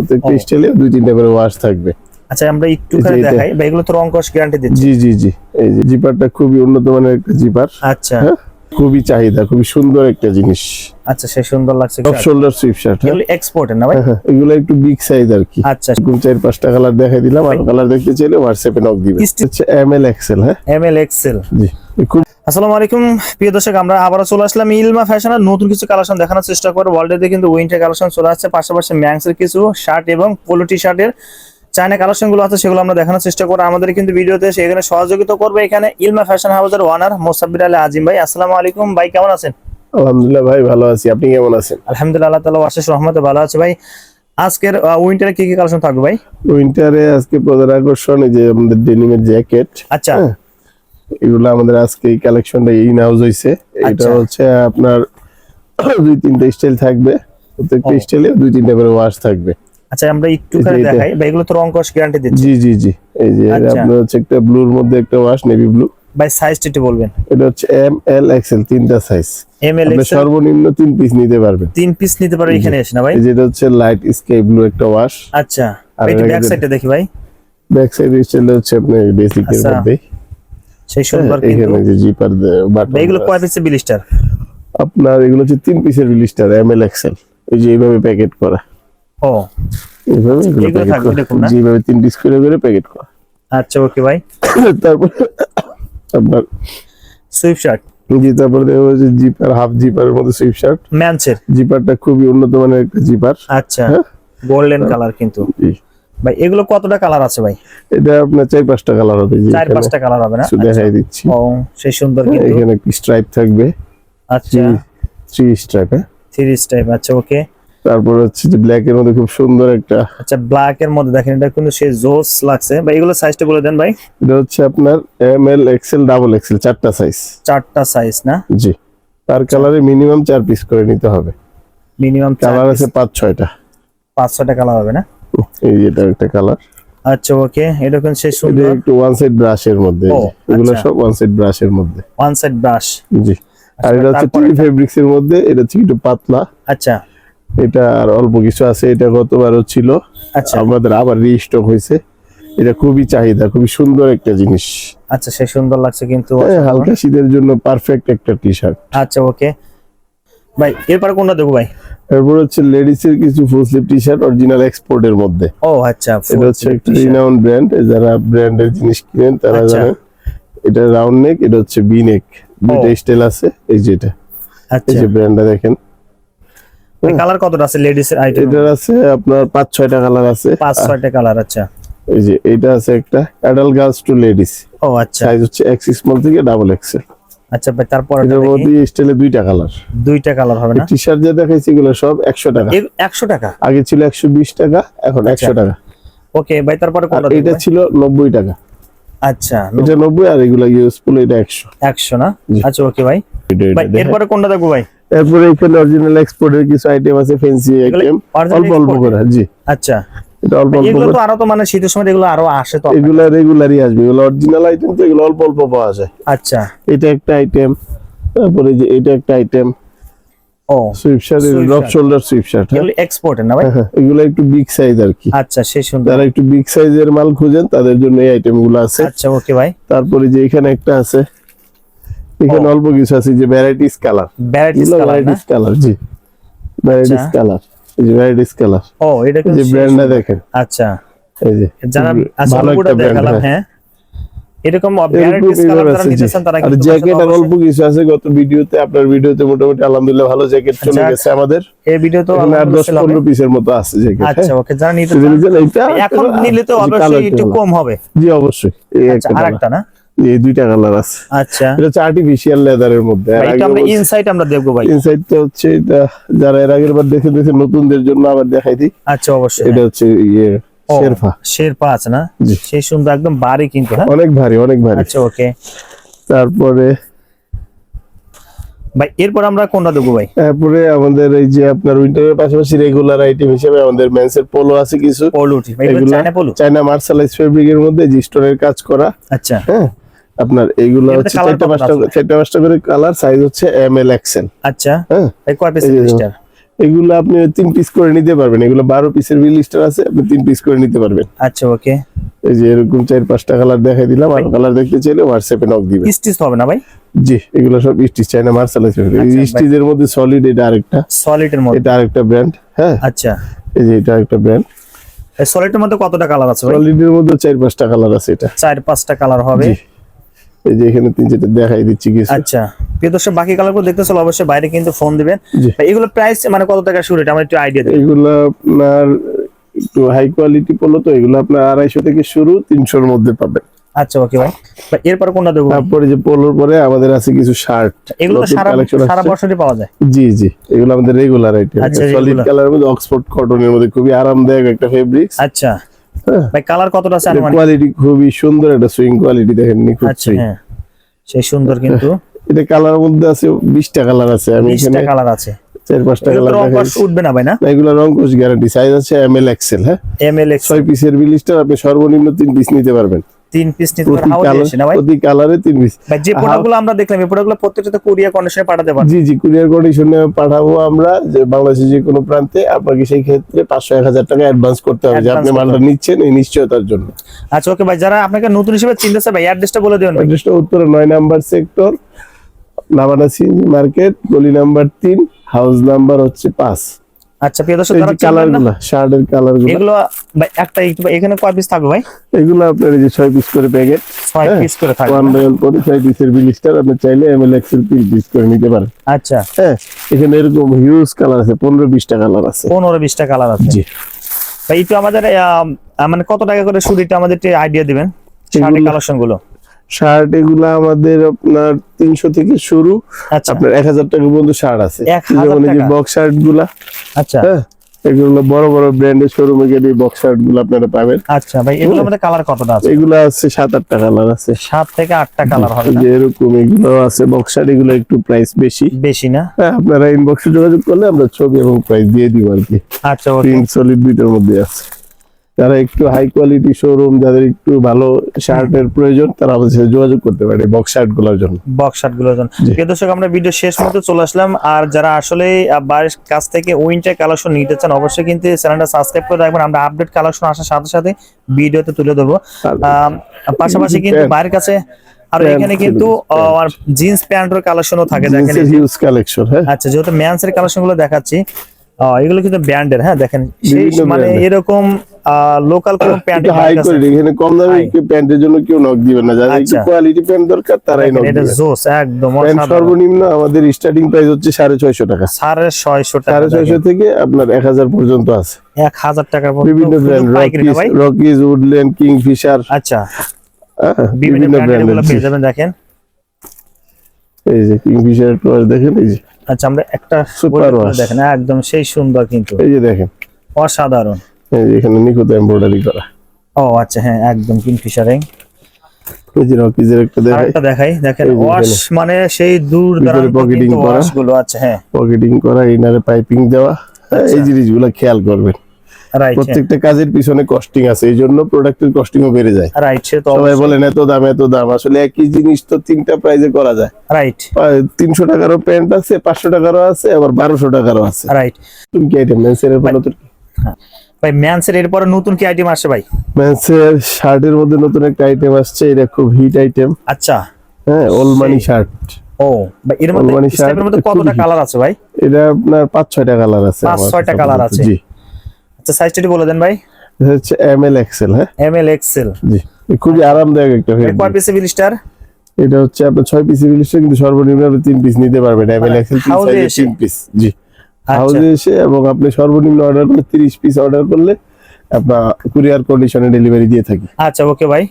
প্রত্যেকটা ও। স্টাইলে দুই তিনটা করে ওয়াশ থাকবে। আচ্ছা আমরা একটু দেখাই। বা এগুলো তো রং কস গ্যারান্টি দিচ্ছি। জি জি জি। এই যে জিপারটা খুবই উন্নত মানের একটা জিপার আচ্ছা। হ্যাঁ? খুবই চাহিদা খুবই সুন্দর একটা জিনিস। আচ্ছা সে সুন্দর লাগছে টপ শোল্ডার সুইপ শার্ট হ্যাঁ? এগুলো এক্সপোর্টের না ভাই? হ্যাঁ, এগুলো একটু বিগ সাইজ আর কি। আচ্ছা। এরকম চার পাঁচটা কালার দেখাই দিলাম। আর কালার দেখতে চাইলে হোয়াটসঅ্যাপে নক দিবে Still- হচ্ছে এম এল এক্সেল হ্যাঁ? এম এল এক্সেল জি। খুব আসসালামু আলাইকুম। প্রিয় দর্শক আমরা আবারও চলে আসলাম ইলমা ফ্যাশনের নতুন কিছু কালেকশন দেখানোর চেষ্টা করব। ওয়ার্ল্ডে কিন্তু উইন্টার কালেকশন চলে আসছে পাশাপাশি ম্যাংসের কিছু শার্ট এবং পোলো টি শার্টের চায়না কালেকশনগুলো আছে সেগুলো আমরা দেখানোর চেষ্টা করব। আমাদের কিন্তু ভিডিওতে সেখানে সহযোগিতা করবে এখানে ইলমা ফ্যাশন হাউসের ওয়ানার মোসাব্বির আলী আজিম ভাই। আসসালামু আলাইকুম ভাই কেমন আছেন? আলহামদুলিল্লাহ ভাই ভালো আছি। আপনি কেমন আছেন? আলহামদুলিল্লাহ আল্লাহ তালা আশেষ রহমতে ভালো আছে ভাই। আজকের উইন্টারে কি কি কালেকশন থাকবে ভাই? উইন্টারে আজকে প্রধান আকর্ষণ এই যে আমাদের ডেনিমের জ্যাকেট আচ্ছা। হ্যাঁ। এগুলো আমাদের আজকে এই কালেকশনটা ইন হাউস হইছে। এটা। হচ্ছে আপনার দুই তিনটা স্টাইল থাকবে। প্রত্যেকটা। স্টাইলে দুই তিনটা করে ওয়াশ থাকবে। আচ্ছা আমরা একটু এটা। দেখাই। ভাই এগুলো তো রং কস গ্যারান্টি দিচ্ছি। জি জি জি। এই যে আচ্ছা। আপনার হচ্ছে একটা ব্লুর মধ্যে একটা ওয়াশ নেভি ব্লু ভাই সাইজটা একটু বলবেন। এটা হচ্ছে এম এল এক্সেল তিনটা সাইজ এম এল আপনি সর্বনিম্ন তিন পিস নিতে পারবেন। তিন পিস নিতে পারো এখানে এসে না ভাই? এই যেটা হচ্ছে লাইট স্কাই ব্লু একটা ওয়াশ আচ্ছা। আর এটা ব্যাক সাইডটা দেখি ভাই। ব্যাক সাইড স্টাইল হচ্ছে আপনার বেসিক এর আচ্ছা, মধ্যে সেই সুন্দর কিন্তু এখানে যে জিপার বাটন এগুলো কয় পিসের বিলিস্টার আপনার এগুলো হচ্ছে তিন পিসের বিলিস্টার এম এল এক্সেল এই যে এইভাবে প্যাকেট করা। ও। এইভাবে এগুলো প্যাকেট করা। না? যেভাবে তিন পিস করে করে প্যাকেট করা। আচ্ছা ওকে ভাই তারপর আপনার সুইফট শার্ট জি তারপর দেখা যাচ্ছে জিপার হাফ জিপারের মধ্যে সুইপ শার্ট ম্যানসের জিপারটা খুবই উন্নত মানের একটা জিপার আচ্ছা। হ্যাঁ। গোল্ডেন কালার কিন্তু। জি। ভাই এগুলো কতটা কালার আছে ভাই? এটা আপনার চার পাঁচটা কালার হবে চার পাঁচটা কালার হবে না? দেখাই দিচ্ছি। ও সেই সুন্দর কিন্তু। এখানে স্ট্রাইপ থাকবে। আচ্ছা। থ্রি স্ট্রাইপ থ্রি স্টাইপ আচ্ছা ওকে তারপর হচ্ছে যে ব্ল্যাক এর মধ্যে খুব সুন্দর একটা আচ্ছা ব্ল্যাক এর মধ্যে দেখেন এটা কিন্তু সেই জোস লাগছে। ভাই এগুলো সাইজটা বলে দেন ভাই। এটা হচ্ছে আপনার M L XL double XL চারটা সাইজ চারটা সাইজ না? জি। পার কালারে মিনিমাম চার পিস করে নিতে হবে। মিনিমাম কালার আছে পাঁচ ছয়টা। পাঁচ ছয়টা কালার হবে না? এই যে এটা একটা কালার আচ্ছা ওকে এটা সেই সুন্দর? একটু ওয়ান সাইড ব্রাশের মধ্যে। এগুলো আচ্ছা। সব ওয়ান সাইড ব্রাশের মধ্যে। ওয়ান সাইড ব্রাশ জি। আর এটা হচ্ছে টিভি ফেব্রিক্স এর মধ্যে এটা হচ্ছে একটু পাতলা। আচ্ছা। এটা আর অল্প কিছু আছে এটা গতবারও ছিল। আচ্ছা। আমাদের আবার রিস্টক হয়েছে। এটা খুবই চাহিদা খুবই সুন্দর একটা জিনিস। আচ্ছা সে সুন্দর লাগছে কিন্তু। হ্যাঁ, হালকা শীতের জন্য পারফেক্ট একটা টি শার্ট আচ্ছা ওকে ভাই এরপরে কোনটা দেখো ভাই? এরপর হচ্ছে লেডিস এর কিছু full sleeve T shirt original export এর মধ্যে। ও আচ্ছা এটা হচ্ছে একটা। রিনাউন্ড ব্র্যান্ড যারা ব্র্যান্ডের জিনিস কিনেন তারা আচ্ছা। জানেন এটা রাউন্ড নেক এটা হচ্ছে বি নেক দুইটা স্টাইল আছে এই যে এটা। আচ্ছা। এই যে ব্র্যান্ডটা দেখেন। কালার কতটা আছে লেডিস এর আইটেম এটার আছে আপনার পাঁচ ছয়টা কালার আছে। পাঁচ ছয়টা কালার আচ্ছা। এই যে এটা আছে একটা অ্যাডাল্ট গার্লস টু লেডিস ও আচ্ছা। সাইজ হচ্ছে এক্স স্মল থেকে ডাবল এক্সেল আচ্ছা ভাই তারপর এটার স্টাইলে দুইটা কালার দুইটা কালার হবে না? টি শার্ট যে দেখাইছি এগুলো সব একশো টাকা। একশো টাকা? আগে ছিল একশো বিশ টাকা এখন আচ্ছা। একশো টাকা। ওকে ভাই তারপরে কোনটা এটা ছিল নব্বই টাকা। আচ্ছা এটা নব্বই। আর এগুলো ইউজফুল এটা একশো। একশো না? আচ্ছা ওকে ভাই। ভাই। এরপরে কোনটা দেখব ভাই? এরপরে এখানে অরিজিনাল এক্সপোর্টের কিছু আইটেম আছে ফ্যান্সি আইটেম অল্প অল্প করে জি। আচ্ছা। এগুলো করে। তো আরও তো মানে শীতের সময় এগুলো আরও আসে তো এগুলা রেগুলারই আসবে। এগুলো অরিজিনাল আইটেম তো এগুলো অল্প অল্প পাওয়া যায়। আচ্ছা। এটা একটা আইটেম তারপরে যে এটা একটা আইটেম ও sweatshirt Swift drop shoulder sweatshirt হ্যাঁ। এগুলো এক্সপোর্টের না ভাই? হ্যাঁ, এগুলো একটু বিগ সাইজ আর কি। আচ্ছা সেই সুন্দর। যারা একটু বিগ সাইজের মাল খুঁজেন তাদের জন্য এই আইটেমগুলো আছে। আচ্ছা ওকে ভাই। তারপরে যে এখানে একটা আছে এখানে অল্প কিছু আছে যে varieties colour varieties colour varieties colour জি। ভ্যারাইটিস আচ্ছা। কালার এই যে ভ্যারাইটিস কালার ও এটা কিন্তু ব্র্যান্ডটা দেখেন। আচ্ছা। এই যে যারা আচ্ছা দেখালাম হ্যাঁ। হ্যাঁ। এরকম আর জ্যাকেট আর অল্প কিছু আছে গত ভিডিওতে আপনার ভিডিওতে মোটামুটি আলহামদুলিল্লাহ ভালো জ্যাকেট চলে গেছে আমাদের। এই ভিডিও তো আর দশ আলহামদুলিল্লাহ পনেরো হবে। পিসের মতো আছে জ্যাকেট আচ্ছা ওকে যারা নিতে চান এখন নিলে তো অবশ্যই একটু কম হবে। জি অবশ্যই। আচ্ছা একটা আরেকটা না? এই দুইটা কালার আছে। আচ্ছা। এটা হচ্ছে আর্টিফিশিয়াল লেদারের মধ্যে। এটা আমরা ইনসাইট আমরা দেখব ভাই। ইনসাইডটা হচ্ছে এটা যারা এর আগের বার দেখে দেখে নতুনদের জন্য আবার দেখাই দিই। আচ্ছা অবশ্যই। এটা হচ্ছে ইয়ে ও, শেরফা। শেরপা আছে না। সেই সুন্দর একদম বাড়ি কিন্তু হ্যাঁ? অনেক ভারী অনেক ভারী। আচ্ছা ওকে। তারপরে ভাই এরপর আমরা কোনটা দেবো ভাই? তারপরে আমাদের এই যে আপনার উইন্টারের পাশাপাশি রেগুলার আইটেম হিসেবে আমাদের মেন্সের পোলো আছে কিছু। পলু চায়না পলু চাইনা মার্শালাইজ ফেব্রিকের মধ্যে জি স্টোনের কাজ করা। আচ্ছা। হ্যাঁ? আপনার এইগুলো এটাতে হচ্ছে চারটা পাঁচটা? চারটা পাঁচটা করে কালার সাইজ হচ্ছে এম এল এক্সেল আচ্ছা হ্যাঁ? কয় পিস এই লিস্টার এগুলো আপনি তিন পিস করে নিতে পারবেন। এগুলো বারো পিসের বিলিস্টার আছে আপনি তিন পিস করে নিতে পারবেন। আচ্ছা ওকে এই যে এরকম চার পাঁচটা কালার দেখাই দিলাম আর কালার দেখতে চাইলে হোয়াটসঅ্যাপে নক দিবেন। স্টিচ হবে না ভাই? জি এগুলো সব স্টিচ চাইনা মার্শাল আচ্ছা, স্টিচের মধ্যে সলিড এটা আরেকটা। সলিডের মধ্যে? এটা আরেকটা ব্র্যান্ড হ্যাঁ? আচ্ছা। এই যে এটা আরেকটা ব্র্যান্ড এই সলিডের মধ্যে কতটা কালার আছে ভাই? সলিডের মধ্যে চার পাঁচটা কালার আছে এটা। চার পাঁচটা কালার হবে। জি। এই যে এখানে তিন চারটে দেখাই দিচ্ছি কিছু। আচ্ছা প্রিয় দর্শক বাকি কালারগুলো দেখতে চলো অবশ্যই বাইরে কিন্তু ফোন দিবেন। এগুলো প্রাইস মানে কত টাকা শুরু? এটা আমার একটু আইডিয়া দিন এগুলো আপনার একটু হাই কোয়ালিটি পড়ল তো এগুলো আপনার আড়াইশো থেকে শুরু তিনশোর মধ্যে পাবেন। আচ্ছা ওকে ভাই। এরপর কোনটা দেবো? তারপরে যে পোলোর পরে আমাদের আছে কিছু শার্ট এগুলো তো সারা সারা বছরই পাওয়া যায়। জি জি এগুলো আমাদের রেগুলার আইটেম সলিড কালারের মধ্যে অক্সফোর্ড কটনের মধ্যে খুবই আরামদায়ক একটা ফেব্রিক্স আচ্ছা। ভাই কালার কতটা আছে আনুমানিক? কোয়ালিটি খুবই সুন্দর একটা সুইং কোয়ালিটি দেখেন নিখুঁত আচ্ছা হ্যাঁ। সেই সুন্দর কিন্তু। এটা কালারের মধ্যে আছে বিশটা কালার আছে আমি এখানে বিশটা কালার আছে চার পাঁচটা কালার দেখাই উঠবে না ভাই না? এগুলো রং কোষ গ্যারান্টি সাইজ আছে এম এল এক্সেল হ্যাঁ? এম এল এক্স ছয় পিসের বিলিস্টার আপনি সর্বনিম্ন তিন পিস নিতে পারবেন। তিন পিস নিতে প্রতি কালার আসে না ভাই? কালারে তিন পিস যে প্রোডাক্টগুলো আমরা দেখলাম এই প্রোডাক্টগুলো প্রত্যেকটা কুরিয়ার কন্ডিশনে পাঠাতে পারবেন জি জি কুরিয়ার কন্ডিশনে পাঠাবো আমরা যে বাংলাদেশের যে কোনো প্রান্তে আপনাকে সেই ক্ষেত্রে পাঁচশো এক হাজার টাকা অ্যাডভান্স করতে হবে যে আপনি মালটা নিচ্ছেন এই নিশ্চয়তার জন্য। আচ্ছা ওকে ভাই যারা আপনাকে নতুন হিসেবে চিনতেছে ভাই অ্যাড্রেসটা বলে দিবেন ভাই। অ্যাড্রেসটা উত্তরে নয় নাম্বার সেক্টর সিএনজি মার্কেট গলি নাম্বার তিন হাউস নাম্বার হচ্ছে পাঁচ। আচ্ছা প্রিয় দর্শক যারা যে কালার চিনবেন না, শার্টের কালারগুলো। এগুলো ভাই একটা এখানে কয় পিস থাকবে ভাই? এগুলো আপনার এই যে ছয় পিস করে প্যাকেট ছয় হ্যাঁ, পিস করে থাকবে। ওয়ান ওয়ান করে ছয় পিসের বিলিস্টার আপনি চাইলে এম এল এক্সেল তিন পিস করে নিতে পারেন। আচ্ছা। হ্যাঁ এখানে এরকম হিউজ কালার আছে পনেরো বিশটা কালার আছে। পনেরো বিশটা কালার আছে। জি। ভাই একটু আমাদের মানে কত টাকা করে শুরুটা আমাদের আইডিয়া দিবেন শার্টের কালেকশনগুলো। শার্ট এগুলো আমাদের আপনার তিনশো থেকে শুরু। আচ্ছা। আপনার এক হাজার টাকা পর্যন্ত শার্ট আছে। 1000 যেমন এই যে বক্স শার্টগুলা আচ্ছা। হ্যাঁ? এগুলো বড় বড় ব্র্যান্ডের শোরুমে গেলে বক্স শার্টগুলো আপনারা পাবেন। আচ্ছা ভাই এগুলোর মধ্যে কালার কতটা আছে? এগুলো আছে সাত আটটা কালার আছে। সাত থেকে আটটা কালার হবে যে এরকম এগুলো আছে বক্স শার্ট এগুলো একটু প্রাইস বেশি। বেশি না? হ্যাঁ আপনারা ইনবক্সে যোগাযোগ করলে আমরা ছবি এবং প্রাইস দিয়ে দিব আর কি। আচ্ছা প্রিন্ট সলিড দুইটার মধ্যে আছে। যারা একটু হাই কোয়ালিটি শোরুম যাদের একটু ভালো শার্টের প্রয়োজন তারা আমাদের যোগাযোগ করতে পারে বক্স শার্টগুলোর জন্য। বক্স শার্টগুলোর জন্য প্রিয় দর্শক আমরা ভিডিও শেষ মতো চলে আসলাম। আর যারা আসলে বাইরের কাছ থেকে উইন্টার কালেকশন নিতে চান অবশ্যই কিন্তু চ্যানেলটা সাবস্ক্রাইব করে রাখবেন। আমরা আপডেট কালেকশন আসার সাথে সাথে ভিডিওতে তুলে ধরবো। পাশাপাশি কিন্তু. বাইরের কাছে আর এখানে কিন্তু pant। জিন্স প্যান্টের কালেকশনও থাকে। দেখেন জিন্সের হিউজ কালেকশন হ্যাঁ? আচ্ছা যেহেতু ম্যানস এর কালেকশনগুলো দেখাচ্ছি আহ, এগুলো কিন্তু ব্র্যান্ডের হ্যাঁ? দেখেন মানে এরকম লোকাল কোন প্যান্ট হাই কোয়ালিটি এখানে কম দামে। প্যান্টের জন্য কেউ নক দিবেন না। যাদের একটু আচ্ছা। কোয়ালিটি প্যান্ট দরকার তারাই নক এটা জোস একদম প্যান্ট সর্বনিম্ন আমাদের স্টার্টিং প্রাইস হচ্ছে সাড়ে ছয়শো টাকা। সাড়ে ছয়শো টাকা সাড়ে ছয়শো থেকে আপনার এক হাজার পর্যন্ত আছে। এক হাজার টাকার পর্যন্ত বিভিন্ন brand Rockies Rockies Woodland Kingfisher আচ্ছা। হ্যাঁ, বিভিন্ন বিভিন্ন ব্র্যান্ডেরগুলো পেয়ে যাবেন দেখেন। এই যে কিংফিশার ক্রস দেখেন এই যে। আচ্ছা আমরা একটা বলে দেখেন একদম সেই সুন্দর কিন্তু। এই যে দেখেন। অসাধারণ। এই যে এখানে নিখুঁত এমব্রয়ডারি করা। ও আচ্ছা হ্যাঁ একদম কিংফিশারিং। দেখাই। দেখেন ওয়াশ মানে সেই দূর দূরান্ত করা। গুলো আছে হ্যাঁ। পকেটিং করা ইনারে পাইপিং দেওয়া। হ্যাঁ, এই আচ্ছা। জিনিসগুলো খেয়াল করবেন। প্রত্যেকটা কাজের পিছনে কস্টিং আছে এই জন্য প্রোডাক্টের কস্টিংও বেড়ে যায়। রাইট সে তো সবাই বলেন এত দাম এত দাম। আসলে একই জিনিস তো তিনটা প্রাইজে করা যায়। রাইট তিনশো টাকারও প্যান্ট আছে পাঁচশো টাকারও আছে আবার বারোশো টাকারও আছে। রাইট তুমি কি আইটেম মেন্সের ভাই ম্যানসের এরপরে নতুন কি আইটেম আসে ভাই? শার্টের মধ্যে নতুন একটা আইটেম আসছে এটা খুব হিট আইটেম আচ্ছা। হ্যাঁ ওলমানি শার্ট ও ভাই এর মধ্যে স্টেপের মধ্যে কতটা কালার আছে ভাই? এটা আপনার পাঁচ ছয়টা কালার আছে পাঁচ আমার ছয়টা কাছে আছে। জি। আচ্ছা সাইজটা একটু বলে দেন ভাই। এটা হচ্ছে এম এল এক্সেল হ্যাঁ? এম এল এক্সেল জি খুবই আরামদায়ক একটা কয় fabric। পিসে বিলিস্টার এটা হচ্ছে আপনার ছয় পিস বিলিশটা কিন্তু সর্বনিম্ন আপনি তিন পিস নিতে পারবেন। এম এল মানে এক্সেল তিন house এ সাইজে এসে? তিন পিস জি। আচ্ছা। হাউসে এসে এবং আপনি সর্বনিম্ন অর্ডার করলে তিরিশ পিস অর্ডার করলে আপনার কুরিয়ার কন্ডিশনে ডেলিভারি দিয়ে থাকি। আচ্ছা ওকে ভাই